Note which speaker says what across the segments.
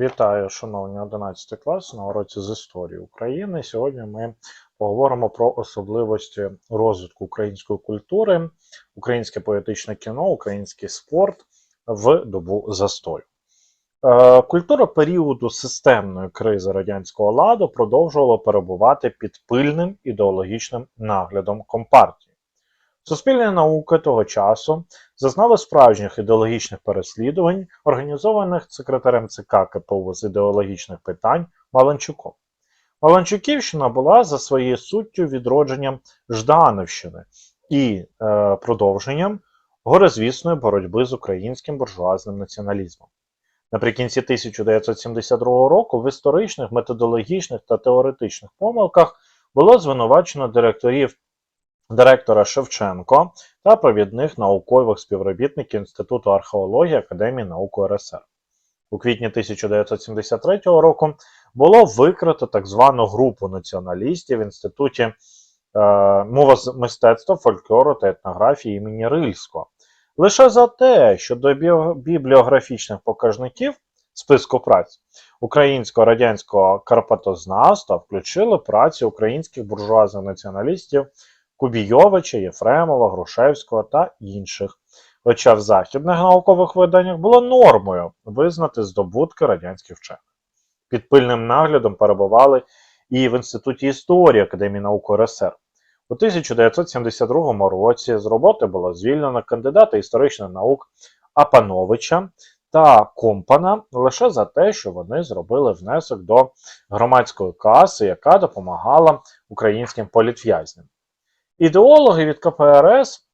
Speaker 1: Вітаю, шановні 11 клас на уроці з історії України. Сьогодні ми поговоримо про особливості розвитку української культури, українське поетичне кіно, український спорт в добу застою. Е, Культура періоду системної кризи радянського ладу продовжувала перебувати під пильним ідеологічним наглядом компартії. Суспільні науки того часу зазнали справжніх ідеологічних переслідувань, організованих секретарем ЦК КПУ з ідеологічних питань Маланчуком. Маланчуківщина була за своєю суттю відродженням Жданівщини і е, продовженням горизвісної боротьби з українським буржуазним націоналізмом. Наприкінці 1972 року в історичних, методологічних та теоретичних помилках було звинувачено директорів директора Шевченко та провідних наукових співробітників Інституту археології Академії наук РСР. У квітні 1973 року було викрито так звану групу націоналістів в Інституті е, мовомистецтва, фольклору та етнографії імені Рильського. Лише за те, що до бібліографічних показників списку праць українського радянського карпатознавства включили праці українських буржуазних націоналістів Кубійовича, Єфремова, Грушевського та інших. Хоча в західних наукових виданнях було нормою визнати здобутки радянських вчених. Під пильним наглядом перебували і в Інституті історії Академії наук РСР. У 1972 році з роботи було звільнено кандидата історичних наук Апановича та Компана лише за те, що вони зробили внесок до громадської каси, яка допомагала українським політв'язням. Ідеологи від КПРС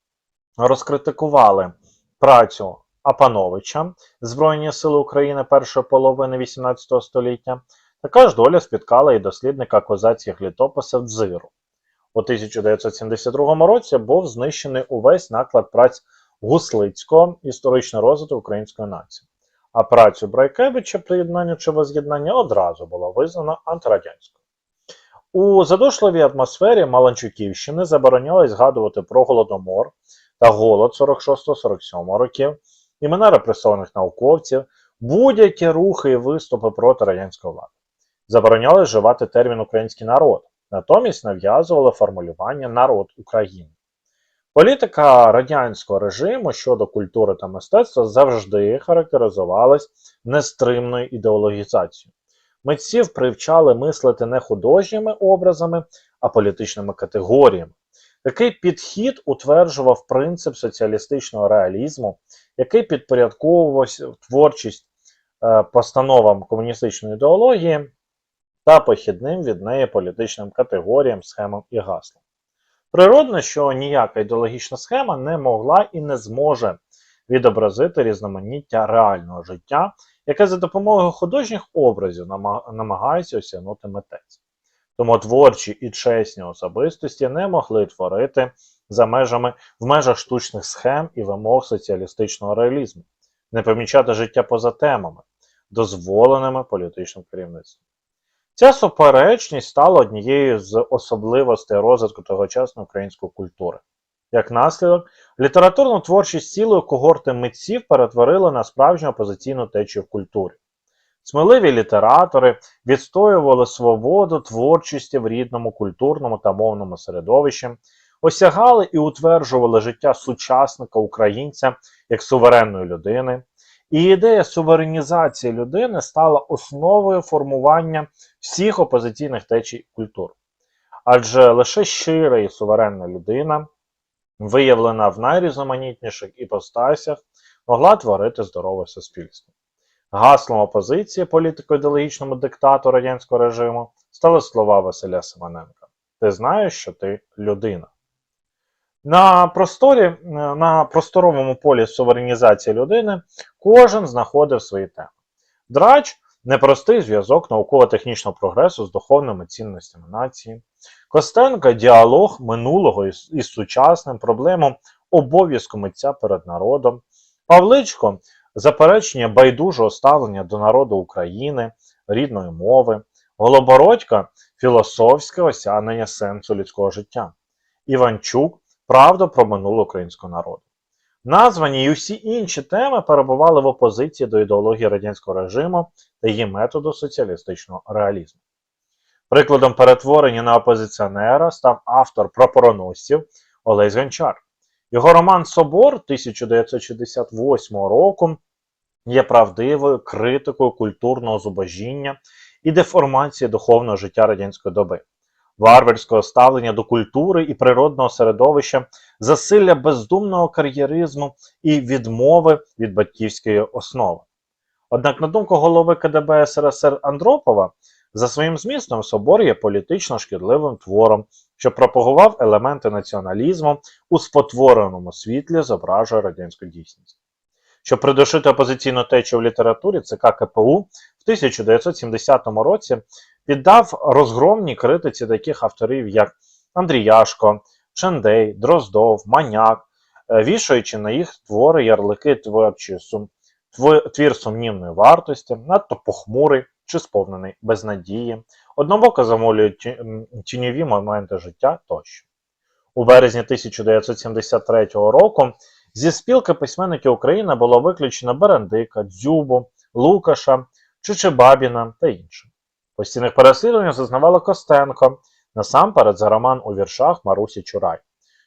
Speaker 1: розкритикували працю Апановича Збройні Сили України першої половини XVIII століття. Така ж доля спіткала і дослідника козацьких літописів Дзиру. У 1972 році був знищений увесь наклад праць Гуслицького історичний розвиток української нації. А працю Брайкевича приєднання чи воз'єднання одразу було визнано антирадянською. У задушливій атмосфері Маланчуківщини заборонялось згадувати про голодомор та голод 46-47 років, імена репресованих науковців, будь-які рухи і виступи проти радянської влади. Заборонялось вживати термін український народ, натомість нав'язували формулювання народ України. Політика радянського режиму щодо культури та мистецтва завжди характеризувалась нестримною ідеологізацією. Митців привчали мислити не художніми образами, а політичними категоріями. Такий підхід утверджував принцип соціалістичного реалізму, який підпорядковував творчість е, постановам комуністичної ідеології та похідним від неї політичним категоріям, схемам і гаслам. Природно, що ніяка ідеологічна схема не могла і не зможе відобразити різноманіття реального життя, яке за допомогою художніх образів намагається осягнути митець. Тому творчі і чесні особистості не могли творити за межами в межах штучних схем і вимог соціалістичного реалізму, не помічати життя поза темами, дозволеними політичним керівництвом. Ця суперечність стала однією з особливостей розвитку тогочасної української культури. Як наслідок, літературну творчість цілої когорти митців перетворили на справжню опозиційну течію в культурі. Сміливі літератори відстоювали свободу творчості в рідному культурному та мовному середовищі, осягали і утверджували життя сучасника українця як суверенної людини. І ідея суверенізації людини стала основою формування всіх опозиційних течій культур. Адже лише щира і суверенна людина, виявлена в найрізноманітніших іпостасях, могла творити здорове суспільство. Гаслом опозиції політико-ідеологічному диктату радянського режиму стали слова Василя Симоненка: Ти знаєш, що ти людина. На просторі, на просторовому полі суверенізації людини кожен знаходив свої теми. Драч непростий зв'язок науково-технічного прогресу з духовними цінностями нації. Костенка діалог минулого із, сучасним проблемом обов'язку митця перед народом. Павличко заперечення байдужого ставлення до народу України, рідної мови. Голобородька філософське осягнення сенсу людського життя. Іванчук правда про минуле українського народу. Названі й усі інші теми перебували в опозиції до ідеології радянського режиму та її методу соціалістичного реалізму. Прикладом перетворення на опозиціонера став автор прапороносців Олесь Гончар. Його роман Собор 1968 року є правдивою критикою культурного зубожіння і деформації духовного життя радянської доби, варварського ставлення до культури і природного середовища, засилля бездумного кар'єризму і відмови від батьківської основи. Однак, на думку голови КДБ СРСР Андропова, за своїм змістом собор є політично шкідливим твором, що пропагував елементи націоналізму у спотвореному світлі зображує радянську дійсність. Щоб придушити опозиційну течію в літературі, ЦК КПУ в 1970 році піддав розгромній критиці таких авторів, як Андрій Яшко, Чендей, Дроздов, Маняк, е, вішаючи на їх твори ярлики творчі сум... твір сумнівної вартості, надто похмурий чи сповнений безнадії, однобоко замовлюють тіньові моменти життя тощо. У березні 1973 року зі спілки письменників України було виключено Берендика, Дзюбу, Лукаша, Чичибабіна та інших. Постійних переслідувань зазнавала Костенко, насамперед за роман у віршах Марусі Чурай,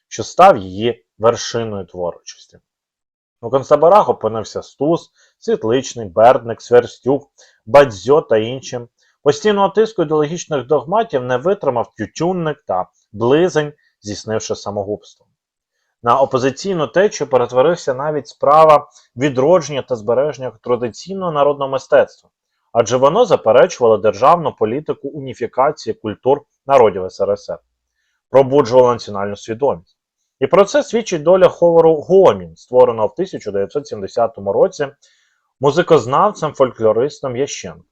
Speaker 1: що став її вершиною творчості. У концтаборах опинився Стус, Світличний, Бердник, Сверстюк, Бадзьо та інші. Постійного тиску ідеологічних догматів не витримав Тютюнник та Близень, здійснивши самогубство. На опозиційну течію перетворився навіть справа відродження та збереження традиційного народного мистецтва, адже воно заперечувало державну політику уніфікації культур народів СРСР, пробуджувало національну свідомість. І про це свідчить доля ховору Гомін, створеного в 1970 році музикознавцем-фольклористом Ященко.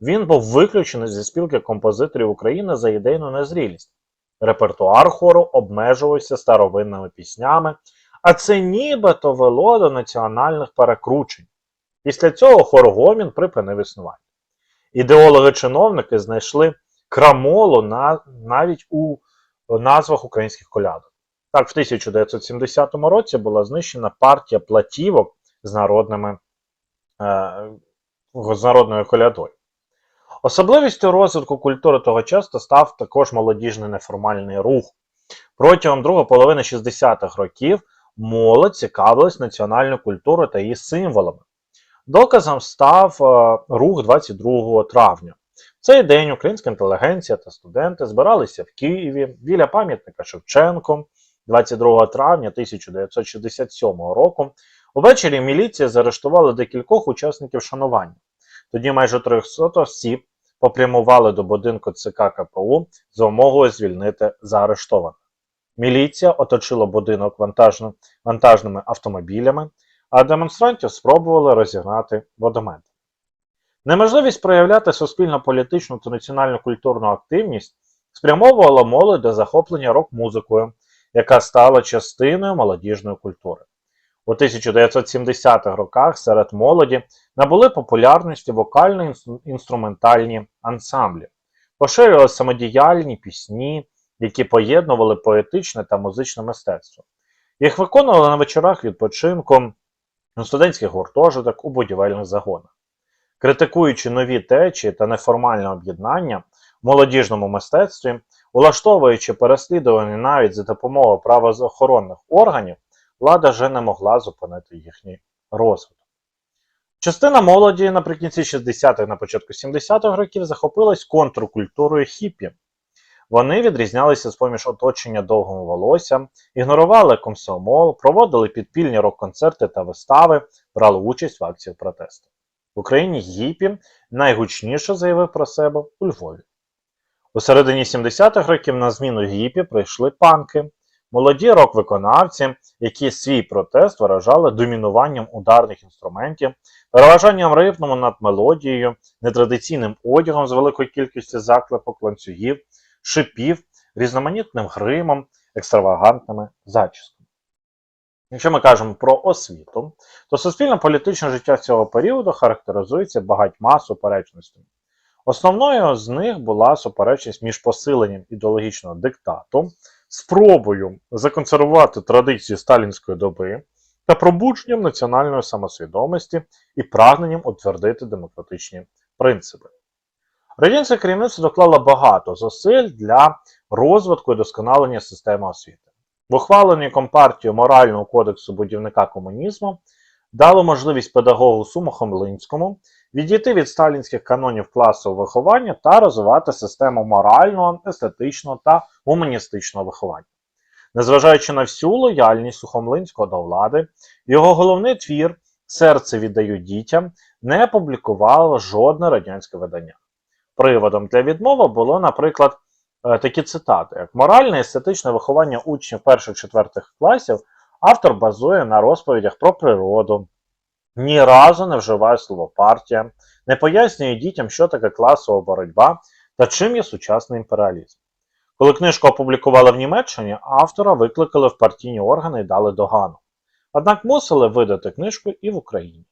Speaker 1: Він був виключений зі спілки композиторів України за ідейну незрілість. Репертуар хору обмежувався старовинними піснями, а це нібито вело до національних перекручень. Після цього хор Гомін припинив існування. Ідеологи-чиновники знайшли крамолу на, навіть у назвах українських колядок. Так, в 1970 році була знищена партія платівок з, народними, е, з народною колядою. Особливістю розвитку культури того часу став також молодіжний неформальний рух. Протягом другої половини 60-х років молодь цікавилась національною культурою та її символами. Доказом став е, рух 22 травня. В цей день українська інтелігенція та студенти збиралися в Києві біля пам'ятника Шевченку 22 травня 1967 року. Увечері міліція заарештувала декількох учасників шанування. Тоді майже 300 осіб попрямували до будинку ЦК КПУ з вимогою звільнити заарештованих. Міліція оточила будинок вантажними автомобілями, а демонстрантів спробували розігнати водомети. Неможливість проявляти суспільно-політичну та національно-культурну активність спрямовувала молодь до захоплення рок-музикою, яка стала частиною молодіжної культури. У 1970-х роках серед молоді набули популярності вокально-інструментальні ансамблі, поширювалися самодіяльні пісні, які поєднували поетичне та музичне мистецтво. Їх виконували на вечорах відпочинку, у студентських гуртожиток, у будівельних загонах. Критикуючи нові течії та неформальне об'єднання в молодіжному мистецтві, улаштовуючи переслідування навіть за допомогою правоохоронних органів, влада вже не могла зупинити їхній розвиток. Частина молоді наприкінці 60-х на початку 70-х років захопилась контркультурою хіпі. Вони відрізнялися з поміж оточення довгим волоссям, ігнорували комсомол, проводили підпільні рок-концерти та вистави, брали участь в акціях протесту. В Україні гіпі найгучніше заявив про себе у Львові. У середині 70-х років на зміну гіпі прийшли панки, молоді рок-виконавці, які свій протест виражали домінуванням ударних інструментів, переважанням ритму над мелодією, нетрадиційним одягом з великою кількістю заклепок, ланцюгів, шипів, різноманітним гримом, екстравагантними зачісками. Якщо ми кажемо про освіту, то суспільно-політичне життя цього періоду характеризується багатьма суперечностями. Основною з них була суперечність між посиленням ідеологічного диктату, спробою законсервувати традиції сталінської доби та пробудженням національної самосвідомості і прагненням утвердити демократичні принципи. Радянське керівництво доклало багато зусиль для розвитку і досконалення системи освіти. В ухваленні Компартією морального кодексу будівника комунізму дало можливість педагогу Сумахомлинському відійти від сталінських канонів класового виховання та розвивати систему морального, естетичного та гуманістичного виховання. Незважаючи на всю лояльність Сухомлинського до влади, його головний твір Серце віддаю дітям не публікувало жодне радянське видання. Приводом для відмови було, наприклад, е, такі цитати: як моральне і естетичне виховання учнів перших-четвертих класів автор базує на розповідях про природу, ні разу не вживає слово партія, не пояснює дітям, що таке класова боротьба та чим є сучасний імперіалізм. Коли книжку опублікували в Німеччині, автора викликали в партійні органи і дали догану. Однак мусили видати книжку і в Україні.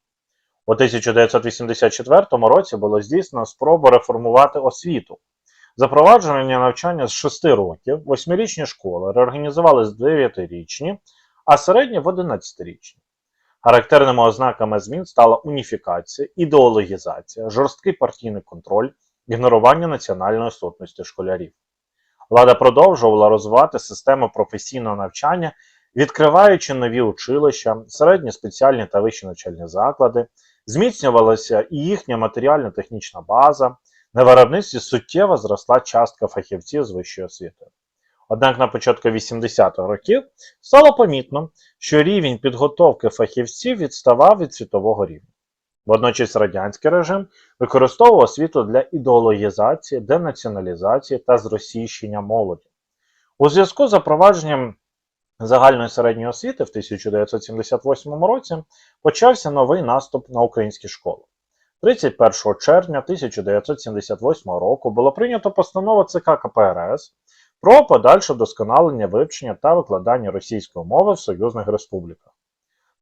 Speaker 1: У 1984 році було здійснено спробу реформувати освіту. Запровадження навчання з 6 років, 8-річні школи реорганізували з 9-річні, а середні в 11-річні. Характерними ознаками змін стала уніфікація, ідеологізація, жорсткий партійний контроль, ігнорування національної сутності школярів. Влада продовжувала розвивати систему професійного навчання, відкриваючи нові училища, середні спеціальні та вищі навчальні заклади, зміцнювалася і їхня матеріально-технічна база, на виробництві суттєво зросла частка фахівців з вищою освітою. Однак на початку 80-х років стало помітно, що рівень підготовки фахівців відставав від світового рівня. Водночас радянський режим використовував освіту для ідеологізації, денаціоналізації та зросійщення молоді. У зв'язку з запровадженням загальної середньої освіти в 1978 році почався новий наступ на українські школи. 31 червня 1978 року було прийнято постанову ЦК КПРС про подальше вдосконалення вивчення та викладання російської мови в союзних республіках.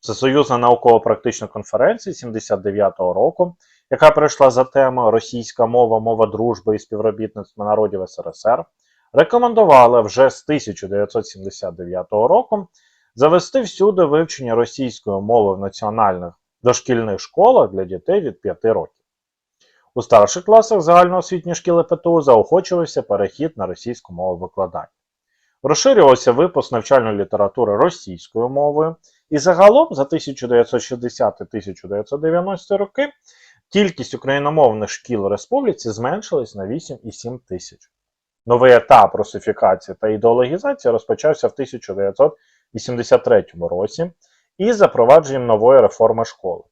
Speaker 1: Всесоюзна науково-практична конференція 79-го року, яка прийшла за темою Російська мова, мова дружби і співробітництва народів СРСР, рекомендувала вже з 1979 року завести всюди вивчення російської мови в національних дошкільних школах для дітей від 5 років. У старших класах загальноосвітньої шкіли ПТУ заохочувався перехід на російську мову викладання. Розширювався випуск навчальної літератури російською мовою, і загалом за 1960-1990 роки кількість україномовних шкіл у республіці зменшилась на 8,7 тисяч. Новий етап русифікації та ідеологізації розпочався в 1983 році із запровадженням нової реформи школи.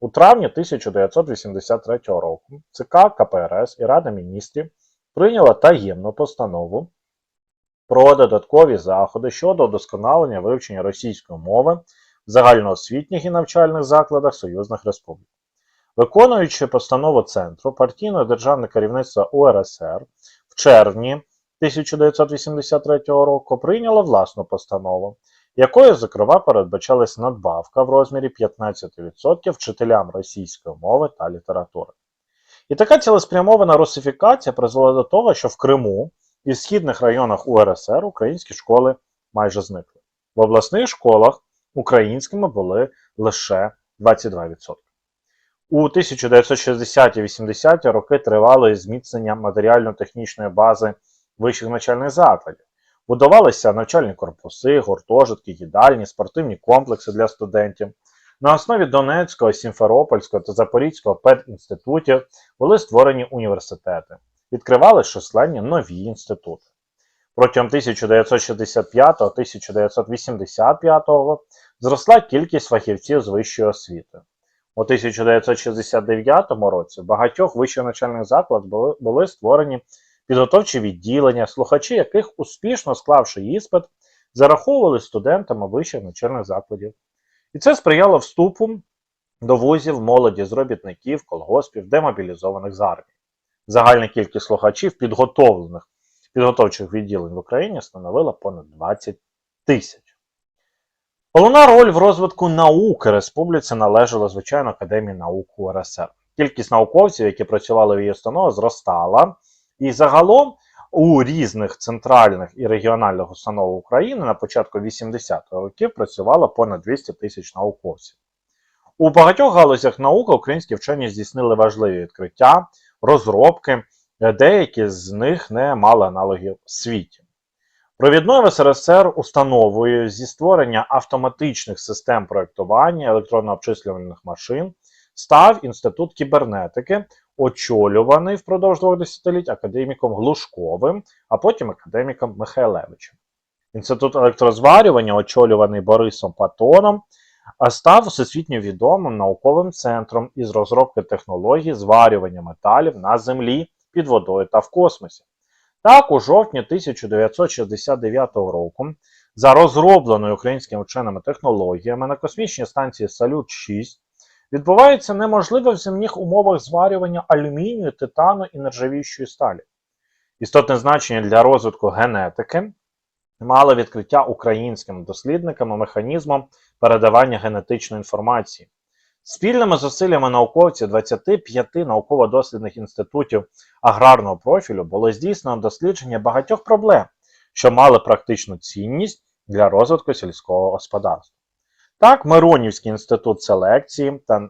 Speaker 1: У травні 1983 року ЦК КПРС і Рада міністрів прийняла таємну постанову про додаткові заходи щодо удосконалення вивчення російської мови в загальноосвітніх і навчальних закладах союзних республік. Виконуючи постанову Центру партійного державне керівництво УРСР червні 1983 року прийняло власну постанову, якою, зокрема, передбачалась надбавка в розмірі 15% вчителям російської мови та літератури. І така цілеспрямована русифікація призвела до того, що в Криму і в східних районах УРСР українські школи майже зникли. В обласних школах українськими були лише 22%. У 1960-80 роки тривало зміцнення матеріально-технічної бази вищих навчальних закладів. Будувалися навчальні корпуси, гуртожитки, їдальні, спортивні комплекси для студентів. На основі Донецького, Сімферопольського та Запорізького педінститутів були створені університети. Відкривали численні нові інститути. Протягом 1965-1985 зросла кількість фахівців з вищої освіти. У 1969 році в багатьох вищих навчальних закладах були, були створені підготовчі відділення, слухачі яких, успішно склавши іспит, зараховували студентами вищих навчальних закладів. І це сприяло вступу до вузів молоді з робітників, колгоспів, демобілізованих з армії. Загальна кількість слухачів підготовлених підготовчих відділень в Україні становила понад 20 тисяч. Головна роль в розвитку науки республіці належала, звичайно, Академії наук УРСР. Кількість науковців, які працювали в її установі, зростала, і загалом у різних центральних і регіональних установах України на початку 80-х років працювало понад 200 тисяч науковців. У багатьох галузях науки українські вчені здійснили важливі відкриття, розробки, деякі з них не мали аналогів в світі. Провідною в СРСР установою зі створення автоматичних систем проєктування електронно-обчислювальних машин став Інститут кібернетики, очолюваний впродовж двох десятиліть академіком Глушковим, а потім академіком Михайлевичем. Інститут електрозварювання, очолюваний Борисом Патоном, став всесвітньо відомим науковим центром із розробки технологій зварювання металів на Землі, під водою та в космосі. Так, у жовтні 1969 року, за розробленою українськими вченими технологіями на космічній станції Салют-6 відбувається неможливе в земних умовах зварювання алюмінію, титану і нержавіючої сталі. Істотне значення для розвитку генетики мали відкриття українськими дослідниками механізмом передавання генетичної інформації. Спільними зусиллями науковців 25 науково-дослідних інститутів аграрного профілю було здійснено дослідження багатьох проблем, що мали практичну цінність для розвитку сільського господарства. Так, Миронівський інститут селекції та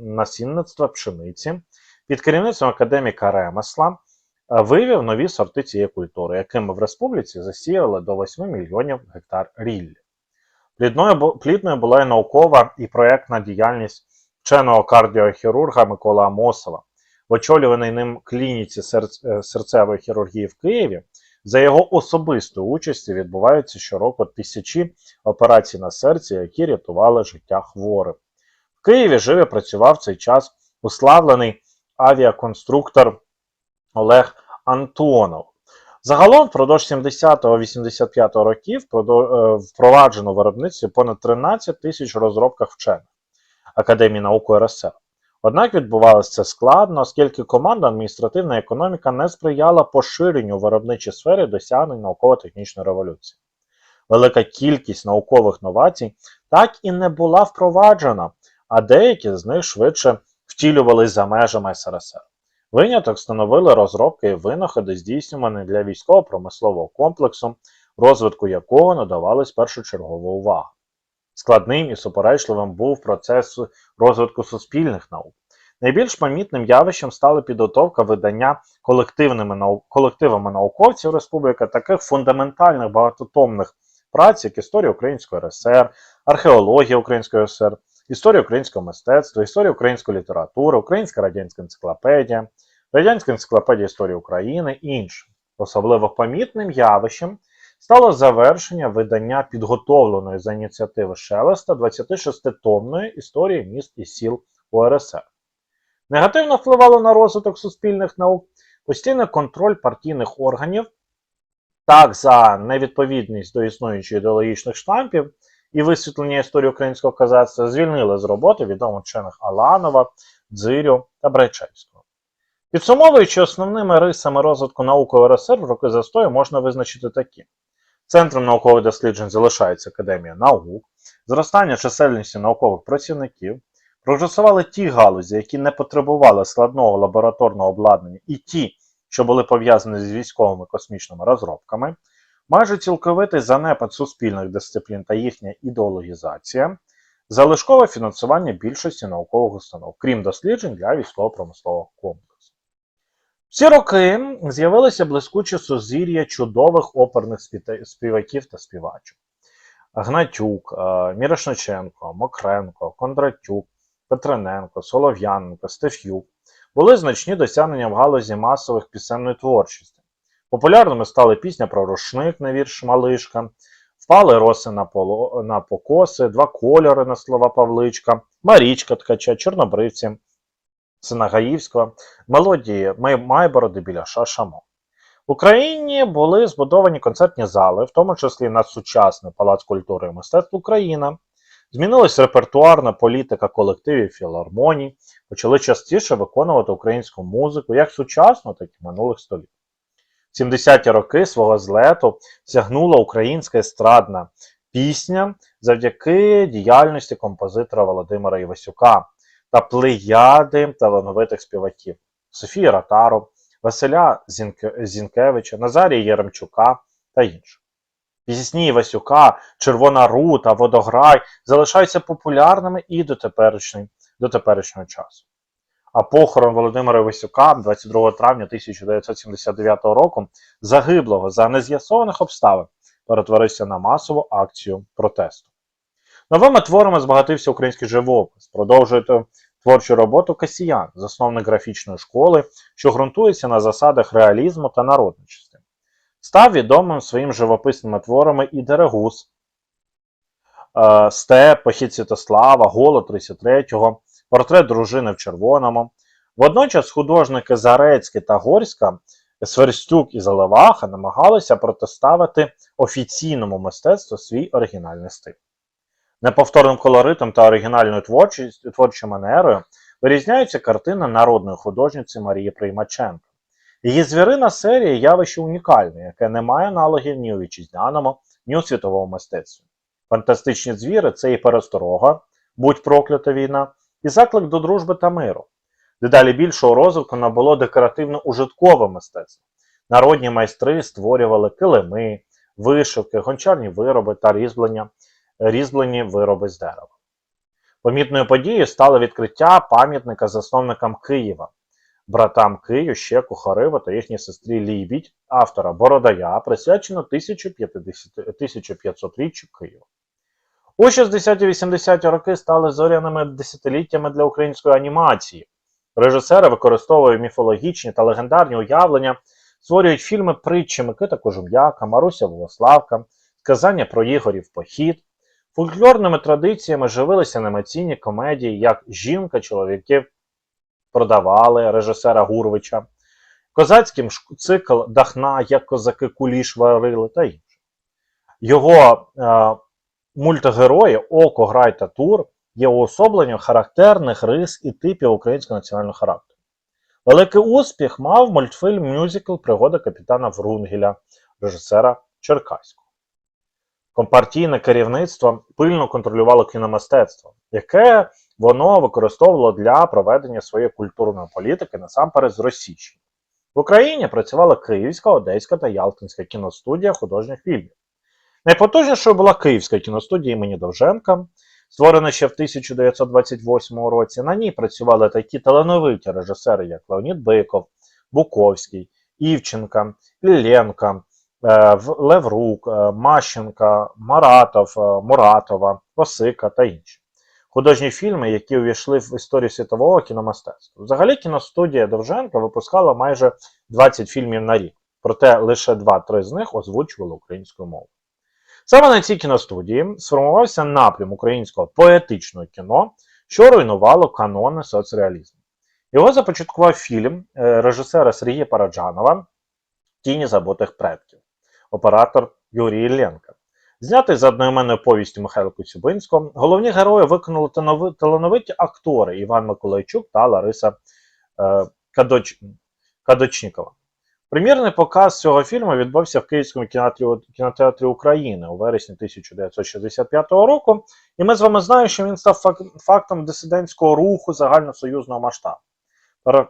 Speaker 1: насінництва пшениці під керівництвом академіка Ремесла е, вивів нові сорти цієї культури, якими в республіці засіяли до 8 мільйонів гектар ріллі. Плідною, плідною була і наукова і проєктна діяльність вченого кардіохірурга Микола Амосова, в очолюваній ним клініці е, серцевої хірургії в Києві. За його особистої участі відбуваються щороку тисячі операцій на серці, які рятували життя хворих. В Києві жив і працював цей час уславлений авіаконструктор Олег Антонов. Загалом впродовж 70-85 років е, впроваджено в виробництві понад 13 тисяч розробках вчених Академії наук РСР. Однак відбувалося це складно, оскільки команда адміністративна економіка не сприяла поширенню в виробничій сфері досягнень науково-технічної революції. Велика кількість наукових новацій так і не була впроваджена, а деякі з них швидше втілювалися за межами СРСР. Виняток становили розробки і винаходи, здійснювані для військово-промислового комплексу, розвитку якого надавалась першочергова увага. Складним і суперечливим був процес розвитку суспільних наук. Найбільш помітним явищем стала підготовка видання колективними нау... колективами науковців республіки таких фундаментальних багатотомних праць, як історія Української РСР, археологія Української РСР, історія українського мистецтва, історія української літератури, Українська радянська енциклопедія, Радянська енциклопедія історії України і інше. Особливо помітним явищем стало завершення видання підготовленої за ініціативи Шелеста 26-томної історії міст і сіл УРСР. Негативно впливало на розвиток суспільних наук постійний контроль партійних органів, так за невідповідність до існуючих ідеологічних штампів і висвітлення історії українського казацтва звільнили з роботи відомих вчених Аланова, Дзирю та Брайчевського. Підсумовуючи основними рисами розвитку науки РСР в роки застою можна визначити такі. Центром наукових досліджень залишається Академія наук, зростання чисельності наукових працівників, прогресували ті галузі, які не потребували складного лабораторного обладнання, і ті, що були пов'язані з військовими космічними розробками, майже цілковитий занепад суспільних дисциплін та їхня ідеологізація, залишкове фінансування більшості наукових установ, крім досліджень для військово-промислового комплексу. Всі роки з'явилися блискучі сузір'я чудових оперних співаків та співачок. Гнатюк, е, Мірошниченко, Мокренко, Кондратюк, Петрененко, Солов'яненко, Стеф'юк були значні досягнення в галузі масових пісенної творчості. Популярними стали пісня про рушник на вірш Малишка, впали роси на поло, на покоси, два кольори на слова Павличка, Марічка Ткача, Чорнобривці, Синагаївського, мелодії Майбороди біля Шашамо. В Україні були збудовані концертні зали, в тому числі на сучасний Палац культури і мистецтв Україна. Змінилась репертуарна політика колективів філармоній, почали частіше виконувати українську музику як сучасну, так і минулих століть. 70-ті роки свого злету сягнула українська естрадна пісня завдяки діяльності композитора Володимира Івасюка та плеяди талановитих співаків Софії Ротару, Василя Зінке- Зінкевича, Назарія Єремчука та інших. Пісні Івасюка, Червона рута, Водограй залишаються популярними і до теперішнього часу. А похорон Володимира Івасюка 22 травня 1979 року, загиблого за нез'ясованих обставин, перетворився на масову акцію протесту. Новими творами збагатився український живопис, продовжує творчу роботу Касіян, засновник графічної школи, що ґрунтується на засадах реалізму та народничості. Став відомим своїм живописними творами і Дерегус, е, Степ, Похід Святослава, Голод 33-го, Портрет дружини в червоному. Водночас художники Зарецький та Горська, Сверстюк і Заливаха намагалися протиставити офіційному мистецтву свій оригінальний стиль. Неповторним колоритом та оригінальною творчою манерою вирізняються картини народної художниці Марії Приймаченко. Її звірина серія явище унікальне, яке не має аналогів ні у вітчизняному, ні у світовому мистецтві. Фантастичні звіри це і пересторога, будь проклята війна, і заклик до дружби та миру. Дедалі більшого розвитку набуло декоративно-ужиткове мистецтво. Народні майстри створювали килими, вишивки, гончарні вироби та різьблення, різьблені вироби з дерева. Помітною подією стало відкриття пам'ятника засновникам Києва, братам Кию, Щеку, Хариву та їхній сестрі Лібідь, автора Бородая, присвячено 1500-річчю Києва. У 60-80-ті роки стали зоряними десятиліттями для української анімації. Режисери використовують міфологічні та легендарні уявлення, створюють фільми притчі Микита Кожум'яка, Маруся Волославка, сказання про Ігорів похід. Фольклорними традиціями живилися анімаційні комедії, як Жінка чоловіків продавали режисера Гурвича, козацький ш- цикл Дахна, як козаки куліш варили та інше. Його е, мультигерої Око, Грай та Тур є уособленням характерних рис і типів українського національного характеру. Великий успіх мав мультфільм мюзикл Пригода капітана Врунгеля, режисера Черкаського. Компартійне керівництво пильно контролювало кіномистецтво, яке воно використовувало для проведення своєї культурної політики насамперед з Російщини. В Україні працювала Київська, Одеська та Ялтинська кіностудія художніх фільмів. Найпотужнішою була Київська кіностудія імені Довженка, створена ще в 1928 році. На ній працювали такі талановиті режисери, як Леонід Биков, Буковський, Івченка, Ілленка, е, Леврук, е, Мащенка, Маратов, е, Муратова, Осика та інші. Художні фільми, які увійшли в історію світового кіномистецтва. Взагалі кіностудія Довженка випускала майже 20 фільмів на рік, проте лише 2-3 з них озвучували українською мовою. Саме на цій кіностудії сформувався напрям українського поетичного кіно, що руйнувало канони соцреалізму. Його започаткував фільм е, режисера Сергія Параджанова Тіні забутих предків, оператор Юрій Ілленко. Знятий за одноіменною повістю Михайла Коцюбинського, головні герої виконали талановиті актори Іван Миколайчук та Лариса е, Кадоч... Кадочнікова. Прем'єрний показ цього фільму відбувся в Київському кінотеатрі, кінотеатрі України у вересні 1965 року, і ми з вами знаємо, що він став фак- фактом дисидентського руху загальносоюзного масштабу. Пара-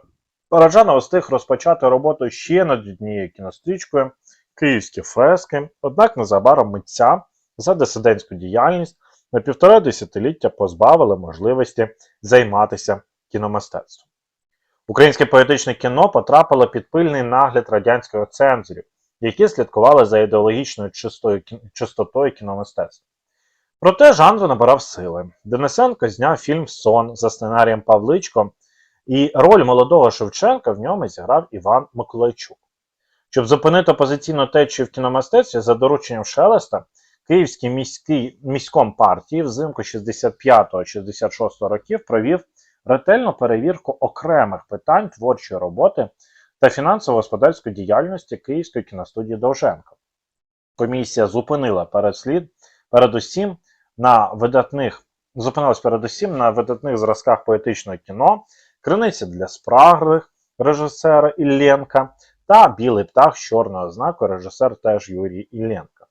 Speaker 1: Параджанов встиг розпочати роботу ще над однією кінострічкою Київські фрески, однак незабаром митця за дисидентську діяльність на півтора десятиліття позбавили можливості займатися кіномистецтвом. Українське поетичне кіно потрапило під пильний нагляд радянських цензорів, які слідкували за ідеологічною чистою, чистотою кіномистецтва. Проте жанр набирав сили. Денисенко зняв фільм Сон за сценарієм Павличко, і роль молодого Шевченка в ньому зіграв Іван Миколайчук. Щоб зупинити опозиційну течію в кіномистецтві за дорученням Шелеста, Київський міський міськом партії взимку 65-66 років провів ретельну перевірку окремих питань творчої роботи та фінансово-господарської діяльності Київської кіностудії Довженко. Комісія зупинила переслід передусім на видатних зупинилась передусім на видатних зразках поетичного кіно, криниця для спраглих режисера Ілленка та Білий птах з чорною ознакою режисер теж Юрій Ілленко.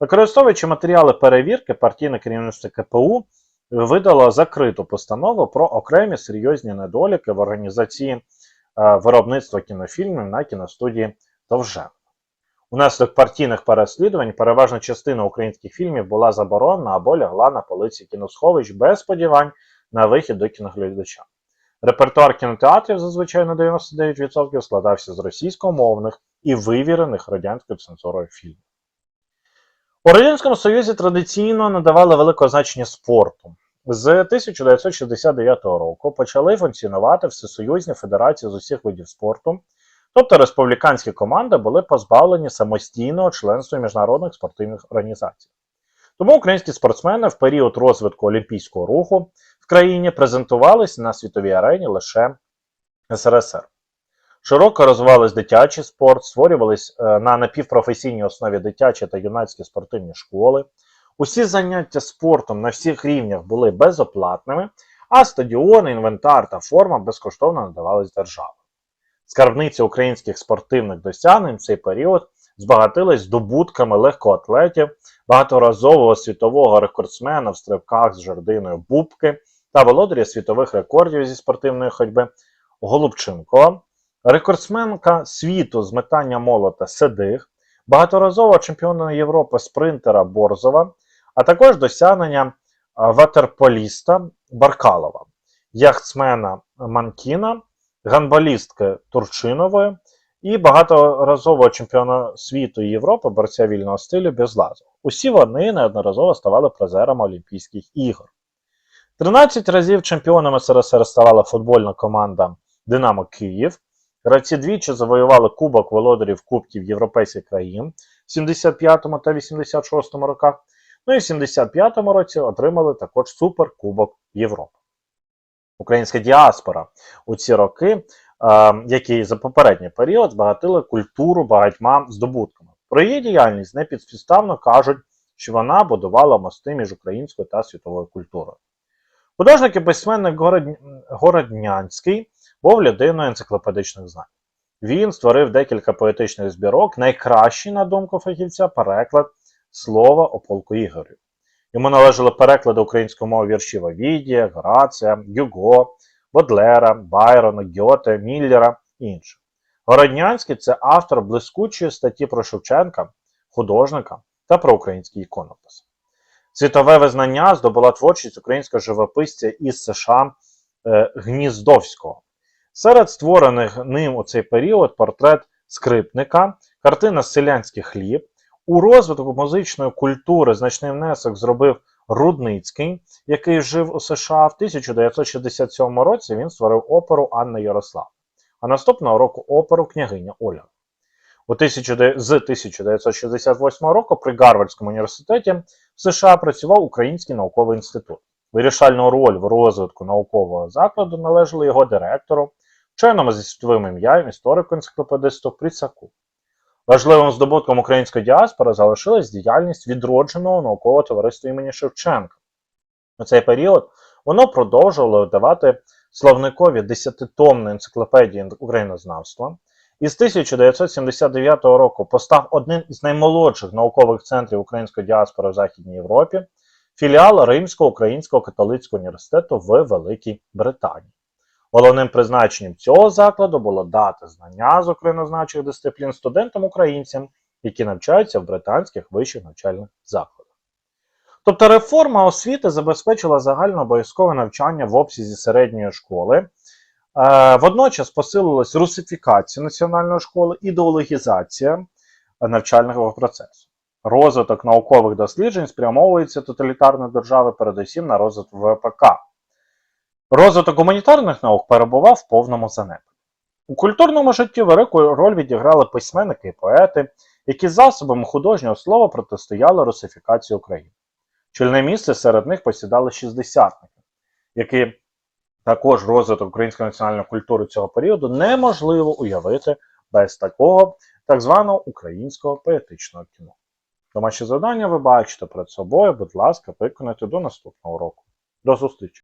Speaker 1: Використовуючи матеріали перевірки, партійне керівництво КПУ видало закриту постанову про окремі серйозні недоліки в організації виробництва кінофільмів на кіностудії Довженко. Унаслідок партійних переслідувань переважна частина українських фільмів була заборонена або лягла на полиці кіносховищ без сподівань на вихід до кіноглядача. Репертуар кінотеатрів зазвичай на 99% складався з російськомовних і вивірених радянською цензурою фільмів. У Радянському Союзі традиційно надавали велике значення спорту. З 1969 року почали функціонувати всесоюзні федерації з усіх видів спорту, тобто республіканські команди були позбавлені самостійного членства міжнародних спортивних організаціях. Тому українські спортсмени в період розвитку олімпійського руху в країні презентувалися на світовій арені лише СРСР. Широко розвивались дитячий спорт, створювались е, на напівпрофесійній основі дитячі та юнацькі спортивні школи. Усі заняття спортом на всіх рівнях були безоплатними, а стадіони, інвентар та форма безкоштовно надавались державою. Скарбниця українських спортивних досягнень в цей період збагатилась здобутками легкоатлетів, багаторазового світового рекордсмена в стрибках з жердиною Бубки та володаря світових рекордів зі спортивної ходьби Голубченко, рекордсменка світу з метання молота Седих, багаторазового чемпіона Європи спринтера Борзова, а також досягнення ватерполіста Баркалова, яхтсмена Манкіна, ганбалістки Турчинової і багаторазового чемпіона світу Європи борця вільного стилю Безлазов. Усі вони неодноразово ставали призерами Олімпійських ігор. 13 разів чемпіоном СРСР ставала футбольна команда Динамо Київ. Гравці двічі завоювали Кубок володарів Кубків Європейських країн в 75 та 86 роках. Ну і в 75 році отримали також Суперкубок Європи. Українська діаспора у ці роки, які за попередній період збагатили культуру багатьма здобутками. Про її діяльність непідспідставно кажуть, що вона будувала мости між українською та світовою культурою. Художник і письменник Городнянський був людиною енциклопедичних знань. Він створив декілька поетичних збірок, найкращий, на думку фахівця, переклад слова о полку Ігорю. Йому належали переклади української мови віршів Овідія, Грація, Юго, Бодлера, Байрона, Гьоте, Міллера і інших. Городнянський це автор блискучої статті про Шевченка, художника та про український іконопис. Світове визнання здобула творчість українського живописця із США е, Гніздовського. Серед створених ним у цей період портрет скрипника, картина Селянський хліб. У розвиток музичної культури значний внесок зробив Рудницький, який жив у США. В 1967 році він створив оперу Анна Ярослав, а наступного року оперу Княгиня Оля. У 19... З 1968 року при Гарвардському університеті в США працював Український науковий інститут. Вирішальну роль в розвитку наукового закладу належали його директору, вченому зі світовим ім'ям історику-енциклопедисту Прісаку. Важливим здобутком української діаспори залишилась діяльність відродженого наукового товариства імені Шевченка. У цей період воно продовжувало видавати словникові десятитомної енциклопедії українознавства і з 1979 року постав одним із наймолодших наукових центрів української діаспори в Західній Європі, філіал Римського українського католицького університету в Великій Британії. Головним призначенням цього закладу було дати знання з українозначих дисциплін студентам-українцям, які навчаються в британських вищих навчальних закладах. Тобто реформа освіти забезпечила загальнообов'язкове навчання в обсязі середньої школи, е, водночас посилилась русифікація національної школи, ідеологізація навчального процесу. Розвиток наукових досліджень спрямовується тоталітарної держави, передусім на розвиток ВПК. Розвиток гуманітарних наук перебував в повному занепаді. У культурному житті велику роль відіграли письменники і поети, які засобами художнього слова протистояли русифікації України. Чільне місце серед них посідали шістдесятники, які також розвиток української національної культури цього періоду неможливо уявити без такого так званого українського поетичного кіно. Домашні завдання ви бачите перед собою, будь ласка, виконайте до наступного року. До зустрічі!